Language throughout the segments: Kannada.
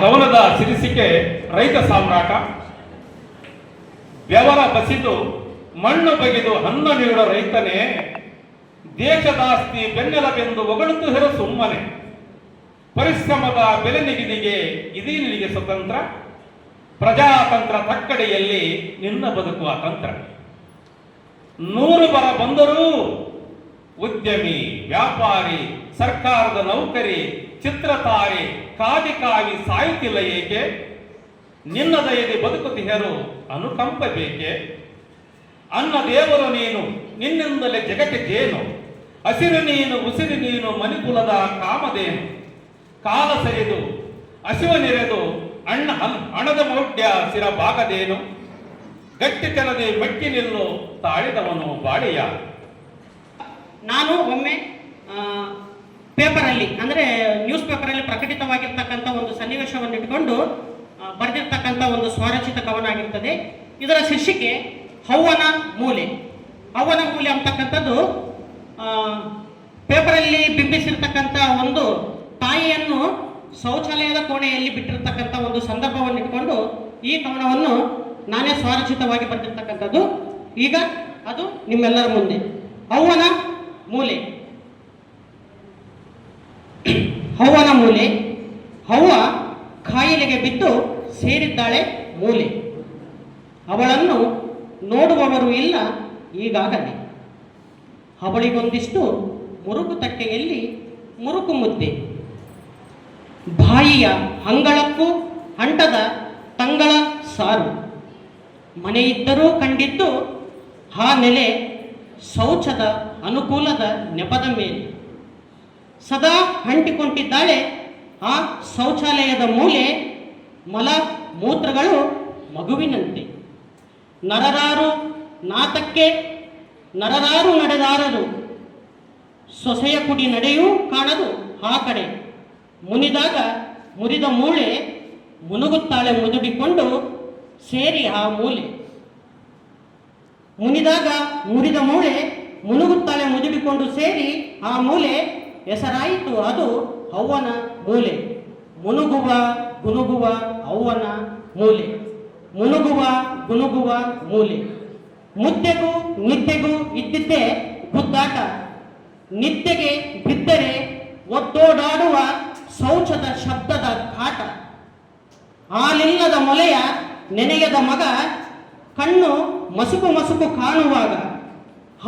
ಕವನದ ಸಿರಿಸಿಕೆ ರೈತ ಸಾಮ್ರಾಟ. ಬೆವರ ಬಸಿದು ಮಣ್ಣು ಬಗೆದು ಅನ್ನ ನೀಡೋ ರೈತನೇ ದೇಶದಾಸ್ತಿ ಬೆನ್ನೆಲವೆಂದು ಒಗಳುತ್ತು ಹೆರ ಸುಮ್ಮನೆ. ಪರಿಶ್ರಮದ ಬೆಲೆ ನಿಗದಿಗೆ ಇದೇ ನಿನಗೆ ಸ್ವತಂತ್ರ. ಪ್ರಜಾತಂತ್ರ ತಕ್ಕಡೆಯಲ್ಲಿ ನಿನ್ನ ಬದುಕುವ ತಂತ್ರ. ನೂರು ಬರ ಬಂದರೂ ಉದ್ಯಮಿ, ವ್ಯಾಪಾರಿ, ಸರ್ಕಾರದ ನೌಕರಿ ಚಿತ್ರತಾರೆ ಕಾವಿ ಕಾವಿ ಸಾಯುತ್ತಿಲ್ಲ ಏಕೆ? ನಿನ್ನ ದಯದಿ ಬದುಕುತ್ತಿಹರು ಅನುಕಂಪ ಬೇಕೆ? ಅನ್ನ ದೇವರು ನೀನು, ನಿನ್ನಿಂದಲೇ ಜಗತ್ತಿಗೇನು ಹಸಿರು ನೀನು, ಉಸಿರು ನೀನು, ಮಣಿಕುಲದ ಕಾಮದೇನು ಕಾಲ ಸರಿದು, ಹಸಿವ ನೆರೆದು, ಅಣ್ಣ ಹಣದ ಮೌಢ್ಯ ಸಿರ ಬಾಗದೇನು ಗಟ್ಟಿತನದೆ ಮೆಟ್ಟಿ ನಿಲ್ಲು ತಾಳಿದವನು ಬಾಳಿಯ. ನಾನು ಒಮ್ಮೆ ಪೇಪರಲ್ಲಿ, ಅಂದರೆ ನ್ಯೂಸ್ ಪೇಪರಲ್ಲಿ ಪ್ರಕಟಿತವಾಗಿರ್ತಕ್ಕಂಥ ಒಂದು ಸನ್ನಿವೇಶವನ್ನು ಇಟ್ಕೊಂಡು ಬರೆದಿರ್ತಕ್ಕಂಥ ಒಂದು ಸ್ವರಚಿತ ಕವನ ಆಗಿರ್ತದೆ. ಇದರ ಶೀರ್ಷಿಕೆ, ಹವ್ವನ ಮೂಲೆ. ಹವ್ವನ ಮೂಲೆ ಅಂತಕ್ಕಂಥದ್ದು ಪೇಪರಲ್ಲಿ ಬಿಂಬಿಸಿರ್ತಕ್ಕಂಥ ಒಂದು ತಾಯಿಯನ್ನು ಶೌಚಾಲಯದ ಕೋಣೆಯಲ್ಲಿ ಬಿಟ್ಟಿರ್ತಕ್ಕಂಥ ಒಂದು ಸಂದರ್ಭವನ್ನು ಇಟ್ಕೊಂಡು, ಈ ಕವನವನ್ನು ನಾನೇ ಸ್ವರಚಿತವಾಗಿ ಬರೆದಿರ್ತಕ್ಕಂಥದ್ದು. ಈಗ ಅದು ನಿಮ್ಮೆಲ್ಲರ ಮುಂದೆ. ಹೌವನ ಮೂಲೆ. ಹವ್ವನ ಮೂಲೆ. ಹವ್ವ ಕಾಯಿಲೆಗೆ ಬಿದ್ದು ಸೇರಿದ್ದಾಳೆ ಮೂಲೆ. ಅವಳನ್ನು ನೋಡುವವರು ಇಲ್ಲ ಈಗಾಗಲೇ. ಅವಳಿಗೊಂದಿಷ್ಟು ಮುರುಕು ತಟ್ಟೆಯಲ್ಲಿ ಮುರುಕು ಮುದ್ದೆ. ಬಾಯಿಯ ಅಂಗಳಕ್ಕೂ ಅಂಟದ ತಂಗಳ ಸಾರು. ಮನೆಯಿದ್ದರೂ ಕಂಡಿದ್ದು ಆ ನೆಲೆ ಶೌಚದ ಅನುಕೂಲದ ನೆಪದ ಮೇಲೆ. ಸದಾ ಅಂಟಿಕೊಂಡಿದ್ದಾಳೆ. ಆ ಶೌಚಾಲಯದ ಮೂಲೆ ಮಲ ಮೂತ್ರಗಳು ಮಗುವಿನಂತೆ. ನರರಾರು ನಾತಕ್ಕೆ ನರರಾರು ನಡೆದಾರರು. ಸೊಸೆಯ ಕುಡಿ ನಡೆಯೂ ಕಾಣದು ಆ ಕಡೆ. ಮುನಿದಾಗ ಮುರಿದ ಮೂಳೆ ಮುನುಗುತ್ತಾಳೆ ಮುದುಡಿಕೊಂಡು ಸೇರಿ ಆ ಮೂಲೆ. ಮುನಿದಾಗ ಮುರಿದ ಮೂಳೆ ಮುನುಗುತ್ತಾಳೆ ಮುದುಡಿಕೊಂಡು ಸೇರಿ ಆ ಮೂಲೆ ಹೆಸರಾಯಿತು ಅದು ಅವ್ವನ ಮೂಲೆ. ಮುನುಗುವ ಗುನುಗುವ ಅವ್ವನ ಮೂಲೆ. ಮುನುಗುವ ಗುನುಗುವ ಮೂಲೆ. ಮುದ್ದೆಗೂ ನಿದ್ದೆಗೂ ಇದ್ದಿದ್ದೇ ಗುದ್ದಾಟ. ನಿದ್ದೆಗೆ ಬಿದ್ದರೆ ಒದ್ದೋಡಾಡುವ ಶೌಚದ ಶಬ್ದದ ಕಾಟ. ಹಾಲಿಲ್ಲದ ಮೊಲೆಯ ನೆನೆಯದ ಮಗ ಕಣ್ಣು ಮಸುಕು ಮಸುಕು ಕಾಣುವಾಗ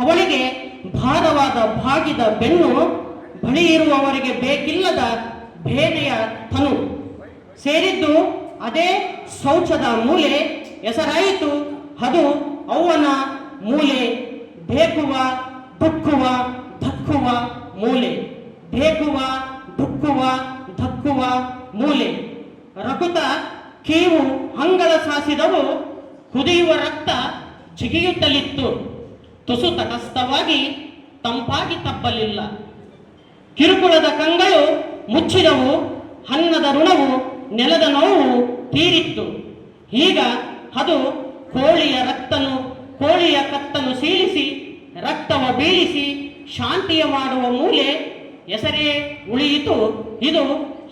ಅವಳಿಗೆ ಭಾರವಾದ ಬಾಗಿದ ಬೆನ್ನು ಬಳಿ ಇರುವವರಿಗೆ ಬೇಕಿಲ್ಲದ ಬೇನೆಯ ತನು. ಸೇರಿದ್ದು ಅದೇ ಶೌಚದ ಮೂಲೆ ಹೆಸರಾಯಿತು ಅದು ಅವನ ಮೂಲೆ ಬೇಕುವ, ದುಕ್ಕುವ, ಧಕ್ಕುವ ಮೂಲೆ. ಬೇಕುವ ದುಃಖುವ ಧಕ್ಕುವ ಮೂಲೆ. ರಕುತ ಕೀವು ಅಂಗಳ ಸಾಸಿದವು, ಕುದಿಯುವ ರಕ್ತ ಜಿಗಿಯುತ್ತಲಿತ್ತು. ತುಸು ತಟಸ್ಥವಾಗಿ ತಂಪಾಗಿ ತಪ್ಪಲಿಲ್ಲ. ಕಿರುಕುಳದ ಕಂಗಳು ಮುಚ್ಚಿದವು, ಹನ್ನದ ಋಣವು ನೆಲದ ನೋವು ತೀರಿತ್ತು. ಈಗ ಅದು ಕೋಳಿಯ ರಕ್ತನು, ಕೋಳಿಯ ಕತ್ತನು ಸೀಳಿಸಿ, ರಕ್ತವ ಬೀಳಿಸಿ, ಶಾಂತಿಯ ಮಾಡುವ ಮೂಲೆ ಹೆಸರೇ ಉಳಿಯಿತು. ಇದು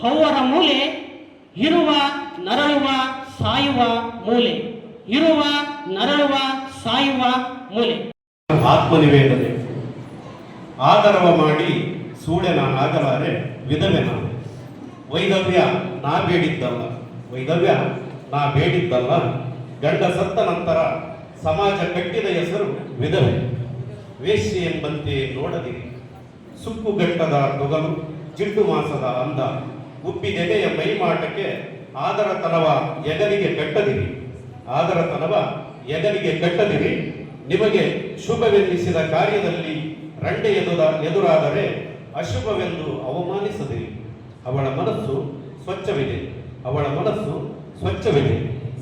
ಹೌವರ ಮೂಲೆ, ಇರುವ ನರಳುವ ಸಾಯುವ ಮೂಲೆ, ಇರುವ ನರಳುವ ಸಾಯುವ ಮೂಲೆ. ಆತ್ಮನಿವೇದನೆ. ಆದರವ ಮಾಡಿ ಸೂಳೆ ನಾನಾಗಲಾರೆ ವಿಧವೆ ನಾನು. ವೈದವ್ಯ ನಾ ಬೇಡಿದ್ದಲ್ಲ. ವೈದವ್ಯ ನಾ ಬೇಡಿದ್ದಲ್ಲ. ಗಂಡ ಸತ್ತ ನಂತರ ಸಮಾಜ ಕಟ್ಟಿದ ಹೆಸರು ವಿಧವೆ. ವೇಶ್ಯೆ ಎಂಬಂತೆ ನೋಡದಿರಿ ಸುಕ್ಕು ಗಂಟದ ತೊಗಲು, ಜಿಡ್ಡು ಮಾಸದ ಅಂದ. ಉಪ್ಪಿದೆಲೆಯ ಮೈಮಾಟಕ್ಕೆ ಆದರತನವ ಎದರಿಗೆ ಕಟ್ಟದಿರಿ. ಆದರತನವ ಎದರಿಗೆ ಕಟ್ಟದಿರಿ. ನಿಮಗೆ ಶುಭವೆನ್ನಿಸಿದ ಕಾರ್ಯದಲ್ಲಿ ರಂಡೆ ಎದುರ ಎದುರಾದರೆ ಅಶುಭವೆಂದು ಅವಮಾನಿಸದೆ ಅವಳ ಮನಸ್ಸು ಸ್ವಚ್ಛವಿದೆ. ಅವಳ ಮನಸ್ಸು ಸ್ವಚ್ಛವಿದೆ.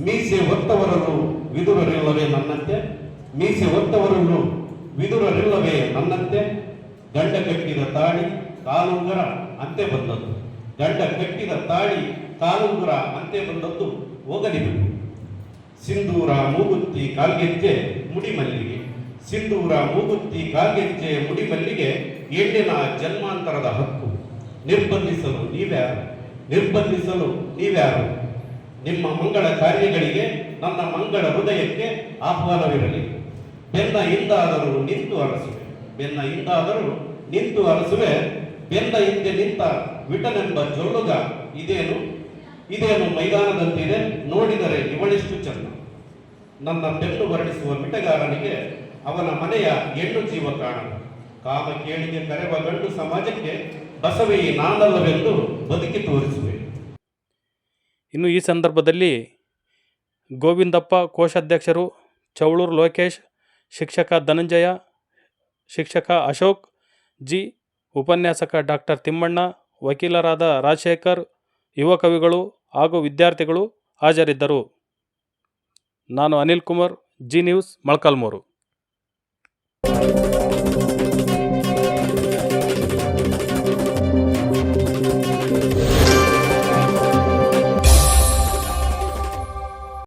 ಮೀಸೆ ಒತ್ತವರನ್ನು ವಿದುರರಿಲ್ಲವೇ ನನ್ನಂತೆ? ಮೀಸೆ ಒತ್ತವರನ್ನು ವಿದುರರಿಲ್ಲವೇ ನನ್ನಂತೆ? ಗಂಡ ಕಟ್ಟಿದ ತಾಳಿ ಕಾಲುಂಗರ ಅಂತೆ ಬಂದದ್ದು. ಗಂಡ ಕಟ್ಟಿದ ತಾಳಿ ಕಾಲುಂಗುರ ಅಂತೆ ಬಂದದ್ದು ಹೋಗಲಿ ಸಿಂಧೂರ ಮೂಗುತ್ತಿ ಕಾಲ್ಗೆಜ್ಜೆ ಮುಡಿ ಮಲ್ಲಿಗೆ ಸಿಂಧೂರ ಮೂಗುತ್ತಿ ಕಾಗೆಜ್ಜೆ ಮುಡಿಮಲ್ಲಿಗೆ ಮಲ್ಲಿಗೆ ಹೆಣ್ಣಿನ ಜನ್ಮಾಂತರದ ಹಕ್ಕು. ನಿರ್ಬಂಧಿಸಲು ನೀವ್ಯಾರು? ನಿರ್ಬಂಧಿಸಲು ನೀವ್ಯಾರು? ನಿಮ್ಮ ಮಂಗಳ ಕಾರ್ಯಗಳಿಗೆ ನನ್ನ ಮಂಗಳ ಹೃದಯಕ್ಕೆ ಆಹ್ವಾನವಿರಲಿ. ಬೆನ್ನ ಹಿಂದಾದರೂ ನಿಂತು ಅರಸುವೆ. ಬೆನ್ನ ಹಿಂದಾದರೂ ನಿಂತು ಅರಸುವೆ. ಬೆನ್ನ ಹಿಂದೆ ನಿಂತ ವಿಟನೆಂಬ ಜೊಳ್ಳುಗ ಇದೇನು? ಇದೇನು ಮೈದಾನದಂತಿದೆ? ನೋಡಿದರೆ ಇವಳೆಷ್ಟು ಚೆನ್ನ ನನ್ನ ಬೆನ್ನು ಹೊರಡಿಸುವ ಮಿಟಗಾರನಿಗೆ ಅವನ ಮನೆಯ ಹೆಣ್ಣು ಜೀವ ಕಾಮ ಕೇಳಿಗೆ ಕರೆವ ಗಂಡು ಸಮಾಜಕ್ಕೆ ಬಸವೆಯೇ ನಾನಲ್ಲವೆಂದು ಬದುಕಿ ತೋರಿಸುವೆ. ಇನ್ನು ಈ ಸಂದರ್ಭದಲ್ಲಿ ಗೋವಿಂದಪ್ಪ ಕೋಶಾಧ್ಯಕ್ಷರು, ಚೌಳೂರು ಲೋಕೇಶ್, ಶಿಕ್ಷಕ ಧನಂಜಯ, ಶಿಕ್ಷಕ ಅಶೋಕ್, ಜಿ. ಉಪನ್ಯಾಸಕ ಡಾಕ್ಟರ್ ತಿಮ್ಮಣ್ಣ, ವಕೀಲರಾದ ರಾಜಶೇಖರ್, ಯುವ ಕವಿಗಳು ಹಾಗೂ ವಿದ್ಯಾರ್ಥಿಗಳು ಹಾಜರಿದ್ದರು. ನಾನು ಅನಿಲ್ ಕುಮಾರ್, ಜಿ ನ್ಯೂಸ್, ಮೊಳಕಾಲ್ಮೂರು.